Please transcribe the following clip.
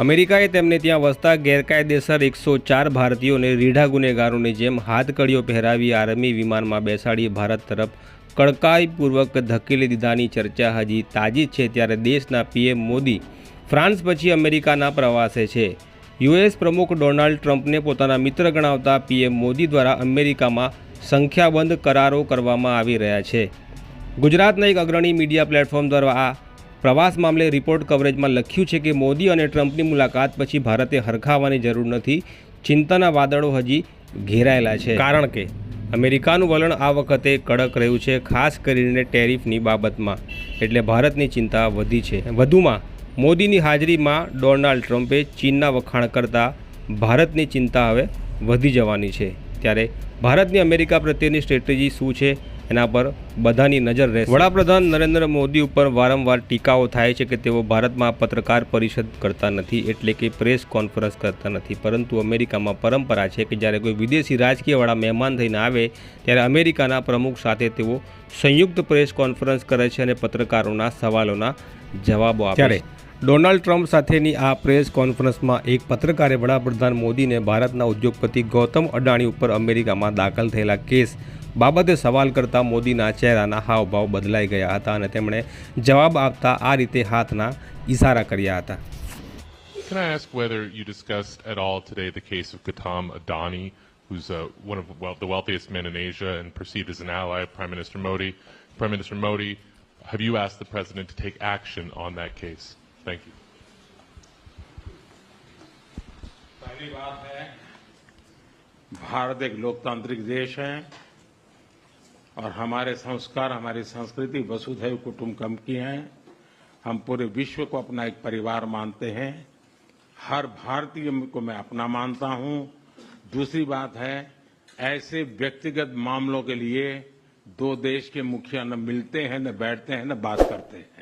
અમેરિકાએ તેમને ત્યાં વસતા ગેરકાયદેસર એકસો ચાર ભારતીયોને રીઢા ગુનેગારોની જેમ હાથકડીઓ પહેરાવી આર્મી વિમાનમાં બેસાડી ભારત તરફ કડકાઈપૂર્વક ધકેલી દીધાની ચર્ચા હજી તાજી છે ત્યારે દેશના પીએમ મોદી ફ્રાન્સ પછી અમેરિકાના પ્રવાસે છે. યુએસ પ્રમુખ ડોનાલ્ડ ટ્રમ્પને પોતાના મિત્ર ગણાવતા પીએમ મોદી દ્વારા અમેરિકામાં સંખ્યાબંધ કરારો કરવામાં આવી રહ્યા છે. ગુજરાતના એક અગ્રણી મીડિયા પ્લેટફોર્મ દ્વારા આ પ્રવાસ મામલે રિપોર્ટ કવરેજમાં લખ્યું છે કે મોદી અને ટ્રમ્પની મુલાકાત પછી ભારતે હરખાવવાની જરૂર નથી. ચિંતાના વાદળો હજી ઘેરાયેલા છે. કારણ કે અમેરિકાનું વલણ આ વખતે કડક રહ્યું છે ખાસ કરીને ટેરિફની બાબતમાં. એટલે ભારતની ચિંતા વધી છે. વધુમાં મોદીની હાજરીમાં ડોનાલ્ડ ટ્રમ્પે ચીનના વખાણ કરતાં ભારતની ચિંતા હવે વધી જવાની છે. ત્યારે ભારતની અમેરિકા પ્રત્યેની સ્ટ્રેટેજી શું છે? એના પર બધાની નજર રહેશે. વડાપ્રધાન નરેન્દ્ર મોદી ઉપર વારંવાર ટીકાઓ થાય છે કે તેઓ ભારતમાં પત્રકાર પરિષદ કરતા નથી એટલે કે પ્રેસ કોન્ફરન્સ કરતા નથી. પરંતુ અમેરિકામાં પરંપરા છે કે જ્યારે કોઈ વિદેશી રાજકીયવાળા મહેમાન થઈને આવે ત્યારે અમેરિકાના પ્રમુખ સાથે તેઓ સંયુક્ત પ્રેસ કોન્ફરન્સ કરે છે અને પત્રકારોના સવાલોના જવાબો આપે છે. ડોનાલ્ડ ટ્રમ્પ સાથેની આ પ્રેસ કોન્ફરન્સમાં એક પત્રકારે વડાપ્રધાન મોદીને ભારતના ઉદ્યોગપતિ ગૌતમ અડાણી ઉપર અમેરિકામાં દાખલ થયેલા કેસ બાબતે સવાલ કરતા મોદીના ચહેરાના હાવભાવ બદલાઈ ગયા હતા અને તેમણે જવાબ આપતા આ રીતે હાથના ઇશારા કર્યા હતા Can I ask whether you discussed at all today the case of Gautam Adani, who's uh, one of well, the wealthiest men in Asia and perceived as an ally of Prime Minister Modi? Prime Minister Modi, have you asked the president to take action on that case? Thank you. पहली बात है भारत एक लोकतांत्रिक देश है और हमारे संस्कार, हमारी संस्कृति वसुधैव कुटुम्बकम की है। हम पूरे विश्व को अपना एक परिवार मानते हैं। हर भारतीय को मैं अपना मानता हूँ। दूसरी बात है, ऐसे व्यक्तिगत मामलों के लिए दो देश के मुखिया न मिलते हैं, न बैठते हैं, न बात करते हैं।